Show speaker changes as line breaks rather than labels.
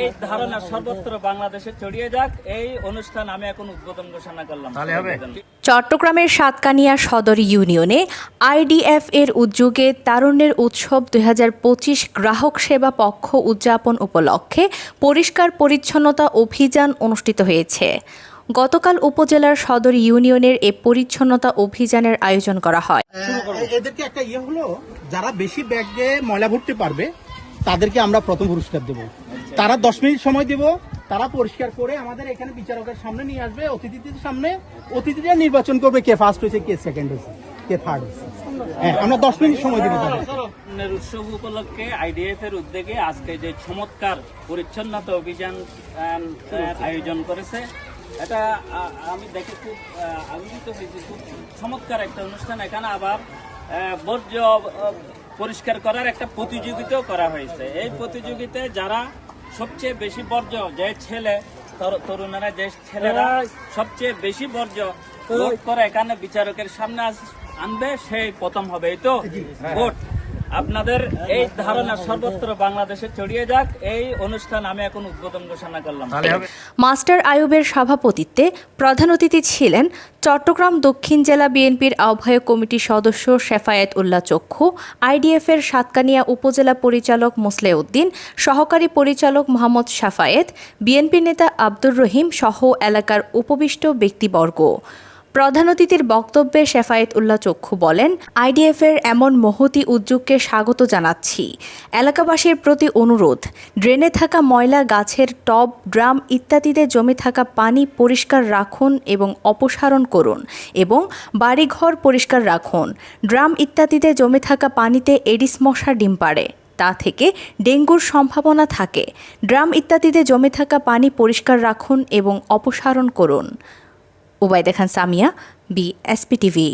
এই ধারণা সর্বত্র বাংলাদেশে ছড়িয়ে যাক। এই অনুষ্ঠান আমি এখন উদ্বোধন ঘোষণা করলাম।
তাহলে হবে?
চট্টগ্রামের সাতকানিয়া সদর ইউনিয়নে আইডিএফ এর উদ্যোগে তারুণ্যের উৎসব দু হাজার পঁচিশ গ্রাহক সেবা পক্ষ উদযাপন উপলক্ষে পরিষ্কার পরিচ্ছন্নতা অভিযান অনুষ্ঠিত হয়েছে। গতকাল উপজেলার সদর ইউনিয়নের এ পরিচ্ছন্নতা অভিযানের আয়োজন করা হয়।
এদেরকে একটা ইয়ে হলো যারা বেশি ব্যাগ দিয়ে ময়লা ভরতে পারবে তাদেরকে আমরা প্রথম পুরস্কার দেব। তারা দশ মিনিট সময় দেব তারা পরিষ্কার করে আমাদের এখানে বিচারকের সামনে নিয়ে আসবে অতিথিদের সামনে। অতিথিরা নির্বাচন করবে কে ফার্স্ট হয়েছে কে সেকেন্ড হয়েছে কে থার্ড হয়েছে। হ্যাঁ আমরা দশ মিনিট সময় দেবো তাদের।
উৎসব উপলক্ষে আইডিএফ এর উদ্যোগে আজকে যে চমৎকার পরিচ্ছন্নতা অভিযান আয়োজন করেছে এটা আমি দেখে খুব আনন্দিত হয়েছি। খুব চমৎকার একটা অনুষ্ঠান। এখানে আবার বর্জ্য পরিষ্কার করার একটা প্রতিযোগিতাও করা হয়েছে। এই প্রতিযোগিতায় যারা সবচেয়ে বেশি বর্জ্য যে ছেলে তর- তরুণেরা যে ছেলেরা সবচেয়ে বেশি বর্জ্য ভোট করে এখানে বিচারকের সামনে আনবে সেই প্রথম হবে। এই তো? ভোট। আপনাদের এই ধারণা সর্বত্র বাংলাদেশে ছড়িয়ে যাক। এই অনুষ্ঠান আমি এখন উদ্বোধন ঘোষণা করলাম।
মাস্টার আয়ুবের সভাপতিত্বে প্রধান অতিথি ছিলেন চট্টগ্রাম দক্ষিণ জেলা বিএনপির আহ্বায়ক কমিটির সদস্য শেফায়েত উল্লাহ চক্ষু আইডিএফের সাতকানিয়া উপজেলা পরিচালক মোসলে উদ্দিন সহকারী পরিচালক মোহাম্মদ শাফায়েত বিএনপি নেতা আব্দুর রহিম সহ এলাকার উপবিষ্ট ব্যক্তিবর্গ। প্রধান অতিথির বক্তব্যে শেফায়েত উল্লাহ চক্ষু বলেন, আইডিএফের এমন মহতি উদ্যোগকে স্বাগত জানাচ্ছি। এলাকাবাসীর প্রতি অনুরোধ, ড্রেনে থাকা ময়লা, গাছের টব, ড্রাম ইত্যাদিতে জমে থাকা পানি পরিষ্কার রাখুন এবং অপসারণ করুন এবং বাড়িঘর পরিষ্কার রাখুন। ড্রাম ইত্যাদিতে জমে থাকা পানিতে এডিস মশা ডিম পাড়ে, তা থেকে ডেঙ্গুর সম্ভাবনা থাকে। ড্রাম ইত্যাদিতে জমে থাকা পানি পরিষ্কার রাখুন এবং অপসারণ করুন। Ubaida Khan Samia B SP TV